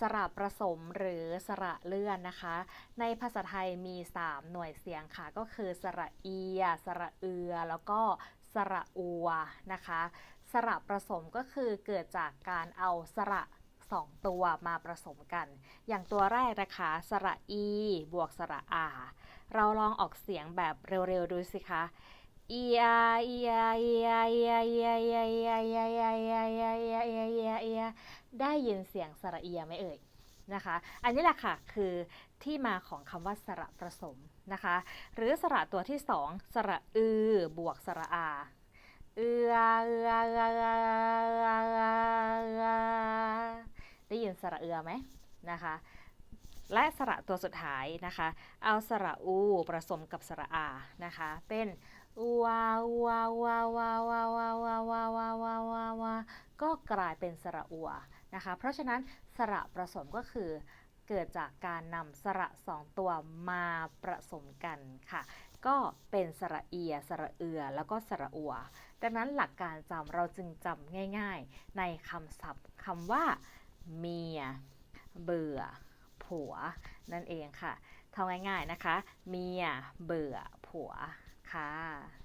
สระประสมหรือสระเลื่อนนะคะ ในภาษาไทยมี 3 หน่วยเสียงค่ะ ก็คือสระเอีย สระเอือ แล้วก็สระอัวนะคะ สระประสมก็คือเกิดจากการเอาสระสองตัวมาผสมกัน อย่างตัวแรกนะคะ สระอี บวกสระอา เราลองออกเสียงแบบเร็วๆดูสิคะ อีอาอีอาอีอาอีอาอีอาอีอาอีอาอีอาอีอาอีอาอีอาอีอาอีอาอีอาอีอาได้ยินเสียงสระเอียไหมเอ่ยนะคะ อันนี้แหละค่ะคือที่มาของคำว่าสระผสมนะคะ หรือสระตัวที่สองสระอือบวกสระอาเอือเอือเอือเอือได้ยินสระเอือไหมนะคะและสระตัวสุดท้ายนะคะ เอาสระอูผสมกับสระอานะคะ เป็น วาอูวาอูวาอูวาอูวาอูวาอูวาอูวาอูวาอูวาอวาวาก็กลายเป็นสระอัวนะคะ เพราะฉะนั้นสระผสมก็คือเกิดจากการนำสระสองตัวมาผสมกันค่ะ ก็เป็นสระเอีย สระเอือ แล้วก็สระอัว ดังนั้นหลักการจำเราจึงจำง่าย ๆ ในคำศัพท์คำว่า เมีย เบื่อ ผัวนั่นเองค่ะท่าง่ายๆนะคะ เมียเบื่อผัวค่ะ